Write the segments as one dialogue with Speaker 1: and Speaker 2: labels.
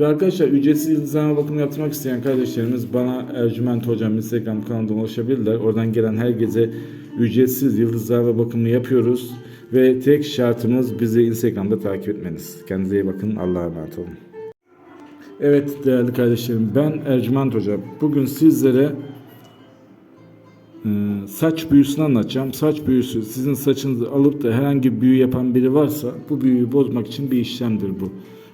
Speaker 1: Ve arkadaşlar ücretsiz yıldızlama bakımı yaptırmak isteyen kardeşlerimiz bana Ercüment Hocam Instagram kanalından ulaşabilirler. Oradan gelen herkese ücretsiz yıldızlama bakımı yapıyoruz. Ve tek şartımız bizi Instagram'da takip etmeniz. Kendinize iyi bakın. Allah'a emanet olun. Evet değerli kardeşlerim ben Ercüment Hocam. Bugün sizlere e, saç büyüsünü anlatacağım. Saç büyüsü sizin saçınızı alıp da herhangi bir büyü yapan biri varsa bu büyüyü bozmak için bir işlemdir bu.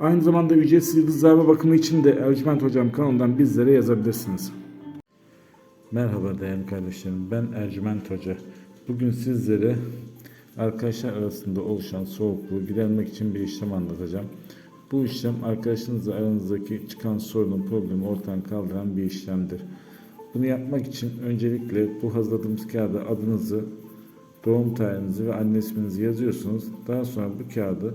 Speaker 1: Aynı zamanda ücretsiz yıldız zarfa bakımı için de Ercüment Hocam kanalından bizlere yazabilirsiniz. Merhaba değerli kardeşlerim. Ben Ercüment Hoca. Bugün sizlere arkadaşlar arasında oluşan soğukluğu gidermek için bir işlem anlatacağım. Bu işlem arkadaşınızla aranızdaki çıkan sorunun problemi ortadan kaldıran bir işlemdir. Bunu yapmak için öncelikle bu hazırladığımız kağıda adınızı, doğum tarihinizi ve anne isminizi yazıyorsunuz. Daha sonra bu kağıdı